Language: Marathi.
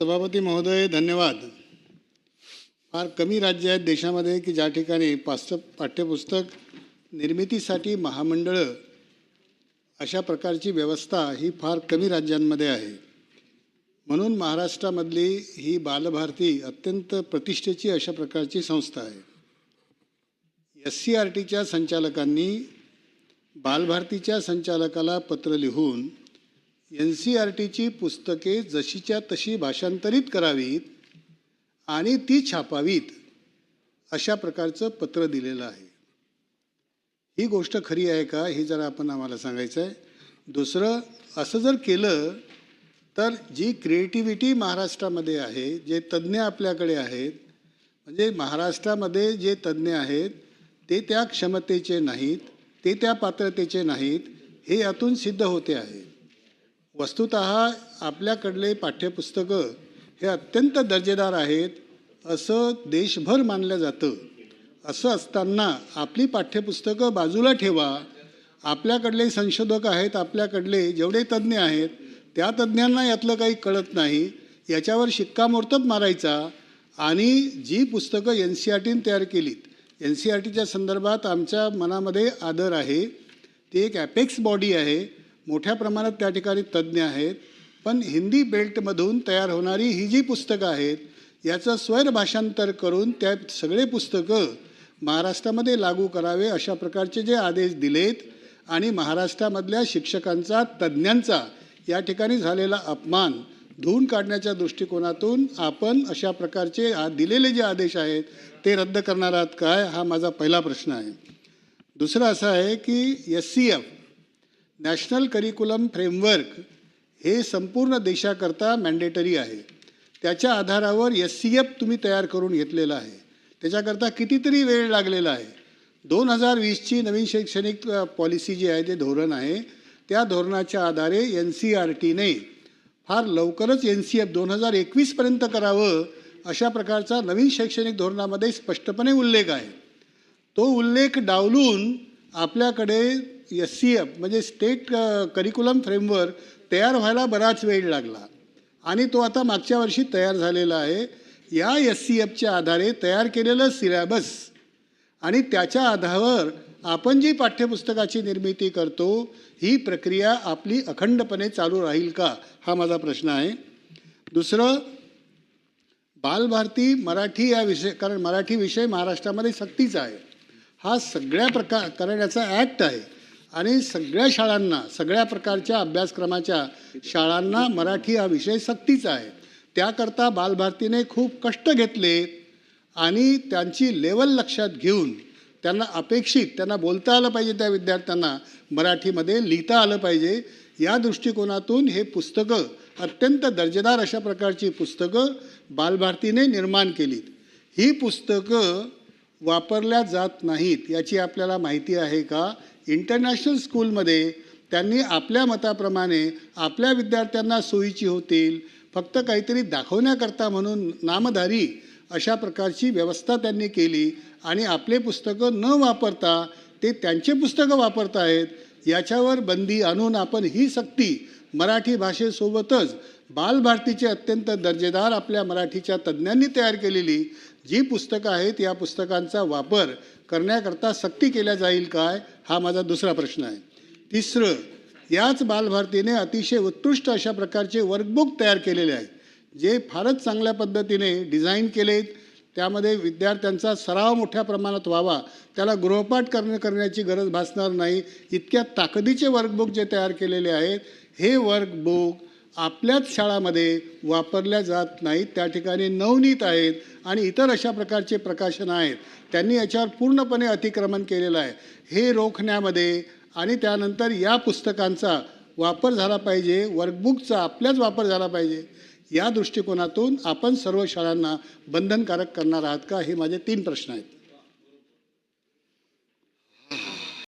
सभापती महोदय धन्यवाद. फार कमी राज्य आहेत देशामध्ये की ज्या ठिकाणी पास्त पाठ्यपुस्तक निर्मितीसाठी महामंडळं अशा प्रकारची व्यवस्था ही फार कमी राज्यांमध्ये आहे. म्हणून महाराष्ट्रामधली ही बालभारती अत्यंत प्रतिष्ठेची अशा प्रकारची संस्था आहे. एस सी आर टीच्या संचालकांनी बालभारतीच्या संचालकाला पत्र लिहून एन सी आर टीची पुस्तके जशीच्या तशी भाषांतरित करावीत आणि ती छापावीत अशा प्रकारचं पत्र दिलेलं आहे. ही गोष्ट खरी आहे का? हे जरा आपण आम्हाला सांगायचं आहे. दुसरं असं जर केलं तर जी क्रिएटिव्हिटी महाराष्ट्रामध्ये आहे जे तज्ज्ञ आपल्याकडे आहेत म्हणजे महाराष्ट्रामध्ये जे तज्ज्ञ आहेत ते त्या क्षमतेचे नाहीत ते त्या पात्रतेचे नाहीत हे यातून सिद्ध होते आहे. वस्तुत आपल्याकडले पाठ्यपुस्तकं हे अत्यंत दर्जेदार आहेत असं देशभर मानलं जातं. असं असताना आपली पाठ्यपुस्तकं बाजूला ठेवा. आपल्याकडले संशोधक आहेत आपल्याकडले जेवढे तज्ज्ञ आहेत त्या तज्ज्ञांना यातलं काही कळत नाही. याच्यावर शिक्कामोर्तब मारायचा. आणि जी पुस्तकं एन सी आर टीने तयार केलीत एन सी आर टीच्या संदर्भात आमच्या मनामध्ये आदर आहे. ती एक ॲपेक्स बॉडी आहे. मोठ्या प्रमाणात त्या ठिकाणी तज्ज्ञ आहेत. पण हिंदी बेल्टमधून तयार होणारी ही जी पुस्तकं आहेत याचं स्वैर भाषांतर करून त्या सगळे पुस्तकं महाराष्ट्रामध्ये लागू करावे अशा प्रकारचे जे आदेश दिलेत आणि महाराष्ट्रामधल्या शिक्षकांचा तज्ज्ञांचा या ठिकाणी झालेला अपमान धुवून काढण्याच्या दृष्टिकोनातून आपण अशा प्रकारचे आ दिलेले जे आदेश आहेत ते रद्द करणार आहात काय? हा माझा पहिला प्रश्न आहे. दुसरं असं आहे की S C F national curriculum framework हे संपूर्ण देशाकरता मॅन्डेटरी आहे. त्याच्या आधारावर एस सी एफ तुम्ही तयार करून घेतलेला आहे. त्याच्याकरता कितीतरी वेळ लागलेला आहे. दोन हजार वीसची नवीन शैक्षणिक पॉलिसी जी आहे ते धोरण आहे. त्या धोरणाच्या आधारे एन सी आर टीने फार लवकरच एन सी एफ दोन हजार एकवीसपर्यंत करावं अशा प्रकारचा नवीन शैक्षणिक धोरणामध्ये स्पष्टपणे उल्लेख आहे. तो उल्लेख डावलून आपल्याकडे एस सी एफ म्हणजे स्टेट करिक्युलम फ्रेमवर्क तयार व्हायला बराच वेळ लागला. आणि तो आता मागच्या वर्षी तयार झालेला आहे. या एस सी एफच्या आधारे तयार केलेलं सिलॅबस आणि त्याच्या आधारावर आपण जी पाठ्यपुस्तकाची निर्मिती करतो ही प्रक्रिया आपली अखंडपणे चालू राहील का हा माझा प्रश्न आहे. दुसरं बालभारती मराठी या विषय कारण मराठी विषय महाराष्ट्रामध्ये सक्तीचा आहे. हा सगळ्या प्रकार करण्याचा ॲक्ट आहे. आणि सगळ्या शाळांना सगळ्या प्रकारच्या अभ्यासक्रमाच्या शाळांना मराठी हा विषय सक्तीचा आहे. त्याकरता बालभारतीने खूप कष्ट घेतले आणि त्यांची लेवल लक्षात घेऊन त्यांना अपेक्षित त्यांना बोलता आलं पाहिजे त्या विद्यार्थ्यांना मराठीमध्ये लिहिता आलं पाहिजे. या दृष्टिकोनातून हे पुस्तकं अत्यंत दर्जेदार अशा प्रकारची पुस्तकं बालभारतीने निर्माण केलीत. ही पुस्तकं वापरल्या जात नाहीत याची आपल्याला माहिती आहे का? इंटरनॅशनल स्कूलमध्ये त्यांनी आपल्या मताप्रमाणे आपल्या विद्यार्थ्यांना सोयीची होतील फक्त काहीतरी दाखवण्याकरता म्हणून नामधारी अशा प्रकारची व्यवस्था त्यांनी केली आणि आपले पुस्तकं न वापरता ते त्यांचे पुस्तकं वापरत आहेत याच्यावर बंदी आणून आपण ही सक्ती मराठी भाषेसोबतच बालभारतीचे अत्यंत दर्जेदार आपल्या मराठीच्या तज्ज्ञांनी तयार केलेली. जी पुस्तकं आहेत या पुस्तकांचा वापर करण्याकरता सक्ती केल्या जाईल काय हा माझा दुसरा प्रश्न आहे. तिसरं याच बालभारतीने अतिशय उत्कृष्ट अशा प्रकारचे वर्कबुक तयार केलेले आहेत जे फारच चांगल्या पद्धतीने डिझाईन केलेत. त्यामध्ये विद्यार्थ्यांचा सराव मोठ्या प्रमाणात व्हावा त्याला गृहपाठ करणं करण्याची गरज भासणार नाही इतक्या ताकदीचे वर्कबुक जे तयार केलेले आहेत हे वर्कबुक आपल्याच शाळामध्ये वापरल्या जात नाहीत त्या ठिकाणी नवनीत आहेत आणि इतर अशा प्रकारचे प्रकाशन आहेत. त्यांनी याच्यावर पूर्णपणे अतिक्रमण केलेलं आहे. हे रोखण्यामध्ये आणि त्यानंतर या पुस्तकांचा वापर झाला पाहिजे वर्कबुकचा आपल्याच वापर झाला पाहिजे या दृष्टिकोनातून आपण सर्व शाळांना बंधनकारक करणार आहात का? हे माझे तीन प्रश्न आहेत.